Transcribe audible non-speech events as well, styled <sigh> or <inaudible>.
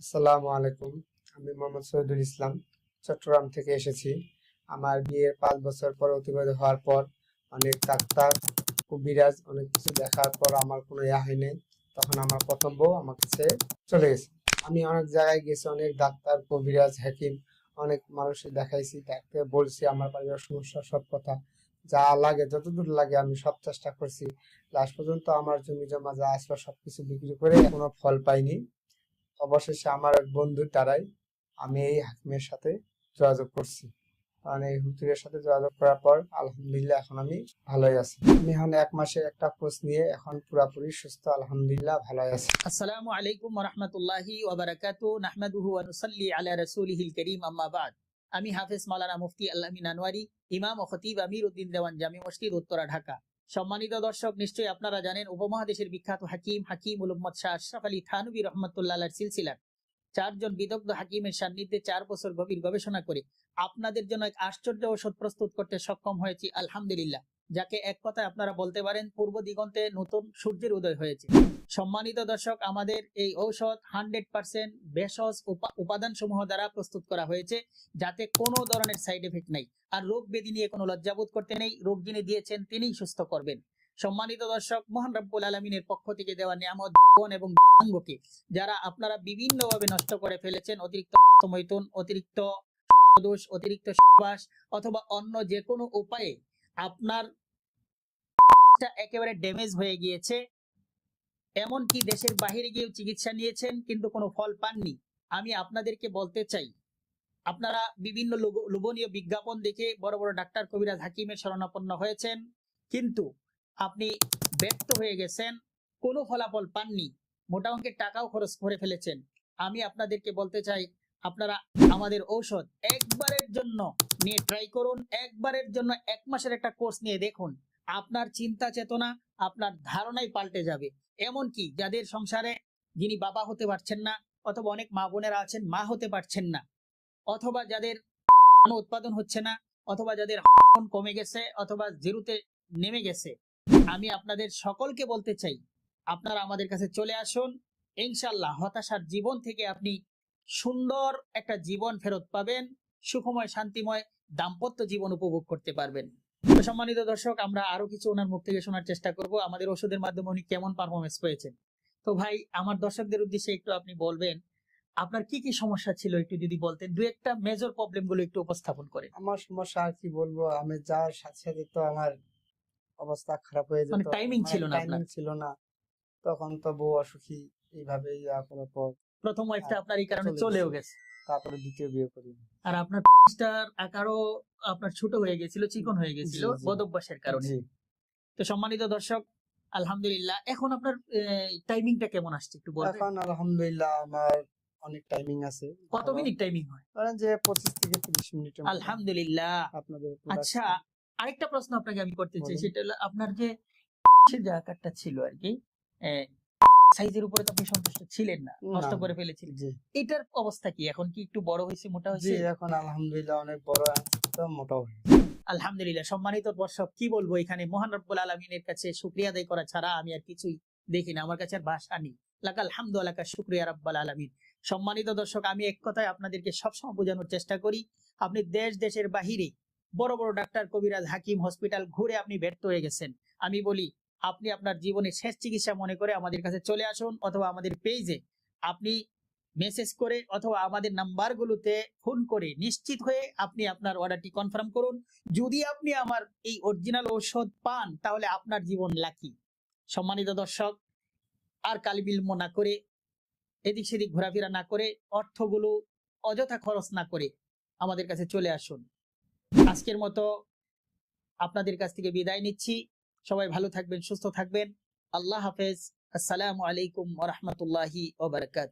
আসসালামু আলাইকুম। আমি মোহাম্মদ শহীদুল ইসলাম, চট্টগ্রাম থেকে এসেছি। আমার বিয়ের পাঁচ বছর পর অতিবাহিত হওয়ার পর অনেক ডাক্তার কবিরাজ অনেক কিছু দেখার পর আমার কোনো ইয়া হয়নি তখন আমার প্রথম বউ আমার কাছে চলে গেছে। আমি অনেক জায়গায় গেছি, অনেক ডাক্তার কবিরাজ হাকিম অনেক মানুষের দেখাইছি তাকে বলছি আমার পারিবারিক সমস্যা, সব কথা। যা লাগে, যতদূর লাগে আমি সব চেষ্টা করছি। লাস্ট পর্যন্ত আমার জমি জমা যা আসলো সবকিছু বিক্রি করে কোনো ফল পাইনি। অবশেষে আমার এক বন্ধুর দ্বারাই আমি এই হাকিমের সাথে যোগাযোগ করছি। এই হুজুরের সাথে যোগাযোগ করার পর আলহামদুলিল্লাহ এখন আমি ভালোই আছি। আমি এখন এক মাসে একটা কোর্স নিয়ে এখন পুরাপুরি সুস্থ, আলহামদুলিল্লাহ ভালোই আছি। আসসালামু আলাইকুম রহমতুল্লাহি ওবরাকাতু নাহমাদুহু ওয়া নুসাল্লি আলা রাসূলিহিল কারীম, আম্মা বাদ। আমি হাফেজ মাওলানা মুফতি আল্লামিন আনোয়ারি ইমাম ও খতিব আমির উদ্দিন দেওয়ান জামি মসজিদ, উত্তরা, ঢাকা। সম্মানিত দর্শক, নিশ্চয়ই আপনারা জানেন উপমহাদেশের বিখ্যাত হাকিম হাকিম উল উম্মদ শাহ আশরাফ আলী থানবী রহমতুল্লাহ সিলসিলার। চারজন বিদগ্ধ হাকিমের সান্নিধ্যে চার বছর গভীর গবেষণা করে আপনাদের জন্য এক আশ্চর্য ঔষধ প্রস্তুত করতে সক্ষম হয়েছি, আলহামদুলিল্লাহ। যাকে এক কথায় আপনারা বলতে পারেন পূর্ব দিগন্তে নতুন সূর্যের উদয় হয়েছে। সম্মানিত দর্শক, আমাদের এই ঔষধ হান্ড্রেড পার্সেন্ট ভেষজ উপাদান সমূহ দ্বারা প্রস্তুত করা হয়েছে, যাতে কোনো ধরনের সাইড এফেক্ট নেই। আর রোগ ব্যাধি নিয়ে কোনো লজ্জাবোধ করতে নেই, রোগ যিনি দিয়েছেন তিনিই সুস্থ করবেন। সম্মানিত দর্শক, মহান রব্বুল আলমিনের পক্ষ থেকে দেওয়া নিয়ামত, জীবন এবং অঙ্গকে যারা আপনারা বিভিন্নভাবে নষ্ট করে ফেলেছেন, অতিরিক্ত মৈতন অতিরিক্ত দোষ, অতিরিক্ত অথবা অন্য যে কোনো উপায়ে আপনার একেবারে ড্যামেজ হয়ে গিয়েছে। এমনকি দেশের বাহিরে গিয়েও চিকিৎসা নিয়েছেন, কিন্তু কোনো ফল পাননি। আমি আপনাদেরকে বলতে চাই, আপনারা বিভিন্ন লোভ- লোভনীয় বিজ্ঞাপন দেখে বড় বড় ডাক্তার কবিরাজ হাকিমের শরণাপন্ন হয়েছেন, কিন্তু আপনি ব্যর্থ হয়ে গেছেন, কোনো ফলাফল পাননি মোটা অঙ্কের টাকাও খরচ করে ফেলেছেন। আমি আপনাদেরকে বলতে চাই আপনারা আমাদের ঔষধ একবারের জন্য নিয়ে ট্রাই করুন। একবারের জন্য এক মাসের একটা কোর্স নিয়ে দেখুন। আপনার চিন্তা চেতনা আপনার ধারণাই পাল্টে যাবে। এমনকি যাদের সংসারে যিনি বাবা হতে পারছেন না, অথবা অনেক মা বোনেরা আছেন, মা হতে পারছেন না, অথবা যাদের উৎপাদন হচ্ছে না, অথবা যাদের কমে গেছে, অথবা জিরুতে নেমে গেছে, আমি আপনাদের সকলকে বলতে চাই, আপনারা আমাদের কাছে চলে আসুন। ইনশাল্লাহ হতাশার জীবন থেকে আপনি সুন্দর একটা জীবন ফেরত পাবেন সুখময় শান্তিময় দাম্পত্য জীবন উপভোগ করতে পারবেন। সম্মানিত দর্শক আমরা আরও কিছু ওনার মুখ থেকে শোনার চেষ্টা করব। আমাদের ওষুধের মাধ্যমে উনি কেমন পারফরমেন্স পেয়েছেন? তো ভাই আমার দর্শকদের উদ্দেশ্যে একটু আপনি বলবেন আপনার কি কি সমস্যা ছিল একটু যদি বলতেন? দু একটা মেজর প্রবলেমগুলো একটু উপস্থাপন করে। আমার সমস্যা আর কি বলব আমি যাওয়ার সাথে সাথে তো আমার অবস্থা খারাপ হয়ে যেত টাইমিং ছিল না টাইমিং আপনার? ছিল না। তখন তো বউ অসুখী এইভাবে ইয়া করার পর প্রথম ওয়াইফটা আপনার এই কারণে চলেও গেছে। তারপরে দ্বিতীয় বিয়ে করি। আর আপনার স্টার আকারও আপনার ছোট হয়ে গেছিল চিকন হয়ে গেছিল। বদভ্যাসের কারণে। তো সম্মানিত দর্শক আলহামদুলিল্লাহ এখন আপনার টাইমিংটা কেমন আসছে একটু বলবেন? এখন আলহামদুলিল্লাহ আমার অনেক টাইমিং আছে। কত মিনিট টাইমিং হয়? ধরেন যে পঁচিশ থেকে তিরিশ মিনিটের মতো আলহামদুলিল্লাহ। আপনাদের আচ্ছা আরেকটা প্রশ্ন আপনাকে আমি করতে চাই সেটা হলো আপনার যে <laughs> যে আকারটা ছিল আর কি সাইজের উপরে তো আপনি সন্তুষ্ট ছিলেন না নষ্ট করে ফেলেছিলেন। জি। এটার অবস্থা কি? এখন কি একটু বড় হয়েছে মোটা জি হয়েছে? এখন আলহামদুলিল্লাহ অনেক বড় তো মোটাও আলহামদুলিল্লাহ সম্মানিত দর্শক কি বলব এখানে? মহান রব্বুল আলমিনের কাছে শুক্রিয়া আদায় করা ছাড়া আমি আর কিছুই দেখি না আমার কাছে আর ভাষা নেই। লাকাল হামদু আলাকা শুক্রিয়া রাব্বাল আলামিন। সম্মানিত দর্শক আমি এক কথায় আপনাদেরকে সবসময় বোঝানোর চেষ্টা করি আপনি দেশ দেশের বাহিরে বড় বড় ডাক্তার কবিরাজ হাকিম হসপিটাল ঘুরে আপনি ব্যর্থ হয়ে গেছেন। আমি বলি আপনি আপনার জীবনের শেষ চিকিৎসা মনে করে আমাদের কাছে চলে আসুন অথবা আমাদের পেজে আপনি মেসেজ করে অথবা আমাদের নাম্বারগুলোতে ফোন করে নিশ্চিত হয়ে আপনি আপনার অর্ডারটি কনফার্ম করুন। যদি আপনি আমার এই অরিজিনাল ঔষধ পান, তাহলে আপনার জীবন লাকি সম্মানিত দর্শক, আর কালিবিলম্ব না করে, এদিক সেদিক ঘোরাফেরা না করে, অর্থগুলো অযথা খরচ না করে আমাদের কাছে চলে আসুন। আজকের মতো আপনাদের কাছ থেকে বিদায় নিচ্ছি। সবাই ভালো থাকবেন সুস্থ থাকবেন। আল্লাহ হাফেজ। আসসালামু আলাইকুম ওরহমতুল্লাহি ওবরকাত